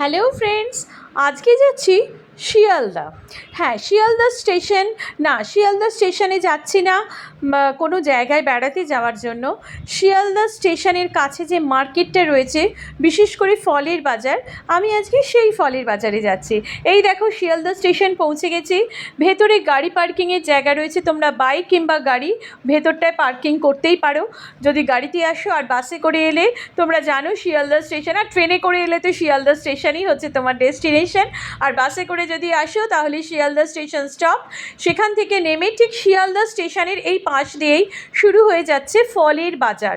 Hello friends আজকে যাচ্ছি শিয়ালদা। হ্যাঁ শিয়ালদা স্টেশন, না শিয়ালদা স্টেশনে যাচ্ছি না কোনো জায়গায় বেড়াতে যাওয়ার জন্য। শিয়ালদা স্টেশনের কাছে যে মার্কেটটা রয়েছে, বিশেষ করে ফলের বাজার, আমি আজকে সেই ফলের বাজারে যাচ্ছি। এই দেখো শিয়ালদা স্টেশন পৌঁছে গেছি। ভেতরে গাড়ি পার্কিংয়ের জায়গা রয়েছে, তোমরা বাইক কিংবা গাড়ি ভেতরটায় পার্কিং করতেই পারো। যদি গাড়িতে আসো আর বাসে করে এলে, তোমরা জানো শিয়ালদা স্টেশন, আর ট্রেনে করে এলে তো শিয়ালদা স্টেশনই হচ্ছে তোমার ডেস্টিনেশন। আর বাসে করে যদি আসো, তাহলে শিয়ালদা স্টেশন স্টপ। সেখান থেকে নেমে ঠিক শিয়ালদা স্টেশনের এই পাশ দিয়েই শুরু হয়ে যাচ্ছে ফলের বাজার।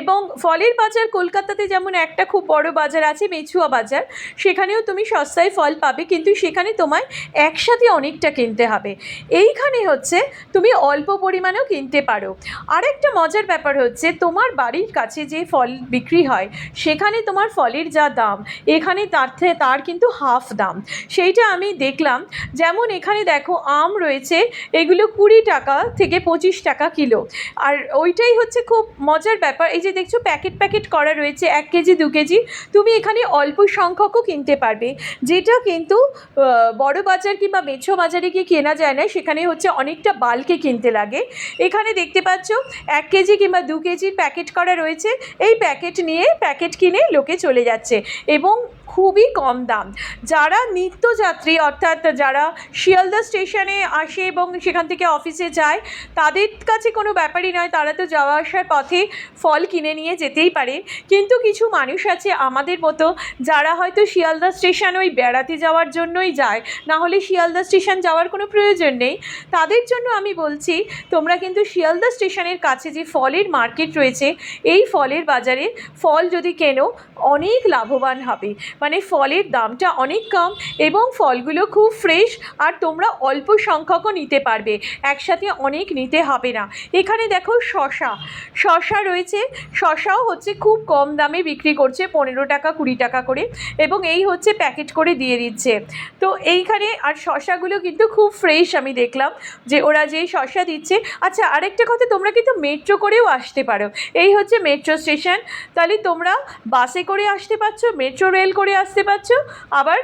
এবং ফলের বাজার কলকাতাতে যেমন একটা খুব বড় বাজার আছে, মেছুয়া বাজার, সেখানেও তুমি সস্তায় ফল পাবে, কিন্তু সেখানে তোমায় একসাথে অনেকটা কিনতে হবে। এইখানে হচ্ছে তুমি অল্প পরিমাণেও কিনতে পারো। আরেকটা মজার ব্যাপার হচ্ছে, তোমার বাড়ির কাছে যে ফল বিক্রি হয়, সেখানে তোমার ফলের যা দাম, এখানে তার থেকে তার কিন্তু হাফ দাম। সেইটা আমি দেখলাম, যেমন এখানে দেখো আম রয়েছে, এগুলো কুড়ি টাকা থেকে পঁচিশ টাকা কিলো। আর ওইটাই হচ্ছে খুব মজার ব্যাপার, এই যে দেখছ প্যাকেট প্যাকেট করা রয়েছে, এক কেজি, দু কেজি, তুমি এখানে অল্প সংখ্যকও কিনতে পারবে। যেটা কিন্তু বড় বাজার কিংবা মেছো বাজারে গিয়ে কেনা যায় না, সেখানে হচ্ছে অনেকটা বাল্কে কিনতে লাগে। এখানে দেখতে পাচ্ছ, এক কেজি কিংবা দু কেজির প্যাকেট করা রয়েছে, এই প্যাকেট নিয়ে, প্যাকেট কিনে লোকে চলে যাচ্ছে। এবং খুবই কম দাম। যারা নিত্যযাত্রী, অর্থাৎ যারা শিয়ালদা স্টেশনে আসে এবং সেখান থেকে অফিসে যায়, তাদের কাছে কোনো ব্যাপারই নয়। তারা তো যাওয়া আসার পথে ফল কিনে নিয়ে যেতেই পারে। কিন্তু কিছু মানুষ আছে আমাদের মতো, যারা হয়তো শিয়ালদা স্টেশন ওই বেড়াতে যাওয়ার জন্যই যায়। না হলে শিয়ালদা স্টেশন যাওয়ার কোনো প্রয়োজন নেই। তাদের জন্য আমি বলছি, তোমরা কিন্তু শিয়ালদা স্টেশনের কাছে যে ফলের মার্কেট রয়েছে, এই ফলের বাজারে ফল যদি কেনো, অনেক লাভবান হবে। মানে ফলের দামটা অনেক কম এবং ফলগুলো খুব ফ্রেশ আর তোমরা অল্প সংখ্যকও নিতে পারবে। একসাথে অনেক নিতে হবে না। এখানে দেখো শশা শশা রয়েছে। শশাও হচ্ছে খুব কম দামে বিক্রি করছে, পনেরো টাকা, কুড়ি টাকা করে এবং এই হচ্ছে প্যাকেট করে দিয়ে দিচ্ছে। তো এইখানে আর শশাগুলো কিন্তু খুব ফ্রেশ আমি দেখলাম যে ওরা যে শশা দিচ্ছে। আচ্ছা আরেকটা কথা, তোমরা কিন্তু মেট্রো করেও আসতে পারো। এই হচ্ছে মেট্রো স্টেশন তাহলে তোমরা বাসে করে আসতে পারছ মেট্রো রেল করে আসতে পারছ, আবার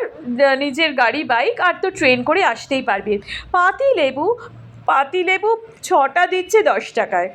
নিজের গাড়ি, বাইক, আর তো ট্রেন করে আসতেই পারবে। পাতি লেবু পাতি লেবু ছটা দিচ্ছে দশ টাকায়।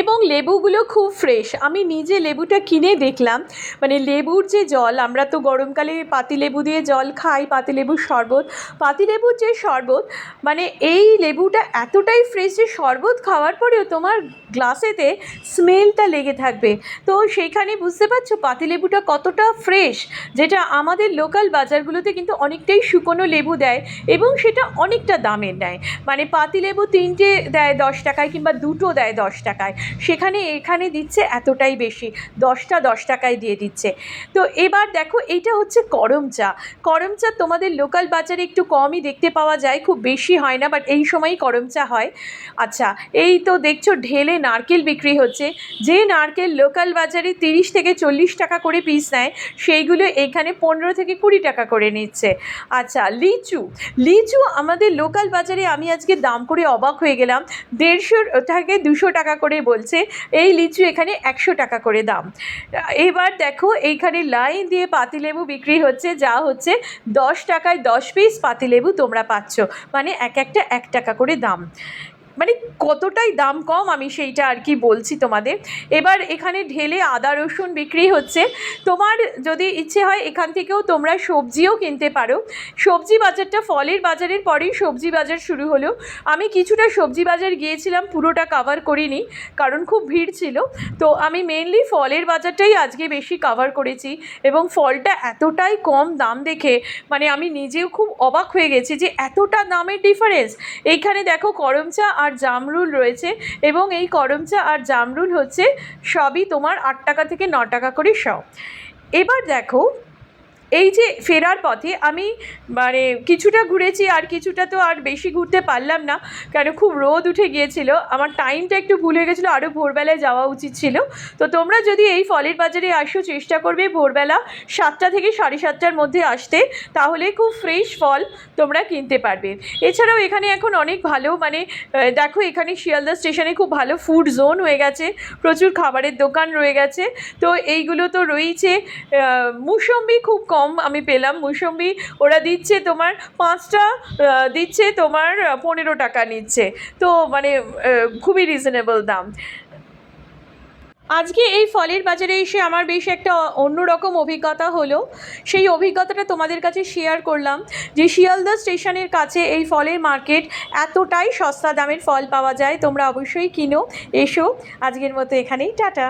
এবং লেবুগুলো খুব ফ্রেশ আমি নিজে লেবুটা কিনে দেখলাম। মানে লেবুর যে জল, আমরা তো গরমকালে পাতিলেবু দিয়ে জল খাই পাতিলেবুর শরবত। পাতিলেবুর যে শরবত মানে এই লেবুটা এতটাই ফ্রেশ যে শরবত খাওয়ার পরেও তোমার গ্লাসেতে স্মেলটা লেগে থাকবে। তো সেইখানে বুঝতে পারছ পাতিলেবুটা কতটা ফ্রেশ যেটা আমাদের লোকাল বাজারগুলোতে কিন্তু অনেকটাই শুকনো লেবু দেয় এবং সেটা অনেকটা দামের নেয়। মানে পাতিলেবু তিনটে দেয় দশ টাকায় কিংবা দুটো দেয় দশ টাকায়। সেখানে এখানে দিচ্ছে এতটাই বেশি, দশটা দশ টাকায় দিয়ে দিচ্ছে। তো এবার দেখো এইটা হচ্ছে করম চা। করম চা তোমাদের লোকাল বাজারে একটু কমই দেখতে পাওয়া যায়, খুব বেশি হয় না বাট এই সময়ই করম চা হয়। আচ্ছা এই তো দেখছ ঢেলে নারকেল বিক্রি হচ্ছে। যে নারকেল লোকাল বাজারে তিরিশ থেকে চল্লিশ টাকা করে পিস নেয়, সেইগুলো এখানে পনেরো থেকে কুড়ি টাকা করে নিচ্ছে। আচ্ছা লিচু। লিচু আমাদের লোকাল বাজারে আমি আজকে দাম করে অবাক হয়ে গেলাম। দেড়শো থেকে দুশো টাকা করে বলছে, এই লিচু এখানে একশো টাকা করে দাম। এবার দেখো, এইখানে লাইন দিয়ে পাতিলেবু বিক্রি হচ্ছে, যা হচ্ছে দশ টাকায় দশ পিস পাতিলেবু তোমরা পাচ্ছ। মানে এক একটা এক টাকা করে দাম। মানে কতটাই দাম কম আমি সেইটা আর কি বলছি তোমাদের। এবার এখানে ঢেলে আদা রসুন বিক্রি হচ্ছে। তোমার যদি ইচ্ছে হয় এখান থেকেও তোমরা সবজিও কিনতে পারো। সবজি বাজারটা ফলের বাজারের পরেই সবজি বাজার শুরু হলো। আমি কিছুটা সবজি বাজার গিয়েছিলাম, পুরোটা কাভার করিনি, কারণ খুব ভিড় ছিল। তো আমি মেনলি ফলের বাজারটাই আজকে বেশি কাভার করেছি এবং ফলটা এতটাই কম দাম দেখে মানে আমি নিজেও খুব অবাক হয়ে গেছি যে এতটা দামের ডিফারেন্স এইখানে দেখো করম চা আর জামরুল রয়েছে এবং এই করমচা আর জামরুল হচ্ছে সবই তোমার আট টাকা থেকে ন টাকা করে সব। এবার দেখো এই যে ফেরার পথে আমি মানে কিছুটা ঘুরেছি আর কিছুটা তো আর বেশি ঘুরতে পারলাম না, কেন খুব রোদ উঠে গিয়েছিল। আমার টাইমটা একটু ভুল হয়ে গেছিল আরও ভোরবেলায় যাওয়া উচিত ছিল। তো তোমরা যদি এই ফলের বাজারে আসো, চেষ্টা করবে ভোরবেলা সাতটা থেকে সাড়ে সাতটার মধ্যে আসতে, তাহলে খুব ফ্রেশ ফল তোমরা কিনতে পারবে। এছাড়াও এখানে এখন অনেক ভালো মানে দেখো এখানে শিয়ালদা স্টেশনে খুব ভালো ফুড জোন হয়ে গেছে, প্রচুর খাবারের দোকান রয়ে গেছে। তো এইগুলো তো রয়েছে মুসম্বি খুব কম কম আমি পেলাম মুসম্বি ওরা দিচ্ছে তোমার পাঁচটা দিচ্ছে তোমার পনেরো টাকা নিচ্ছে। তো মানে খুবই রিজনেবল দাম। আজকে এই ফলের বাজারে এসে আমার বেশ একটা অন্যরকম অভিজ্ঞতা হলো। সেই অভিজ্ঞতাটা তোমাদের কাছে শেয়ার করলাম যে শিয়ালদা স্টেশনের কাছে এই ফলের মার্কেট এতটাই সস্তা দামের ফল পাওয়া যায়। তোমরা অবশ্যই কিনো, এসো। আজকের মতো এখানেই, টাটা।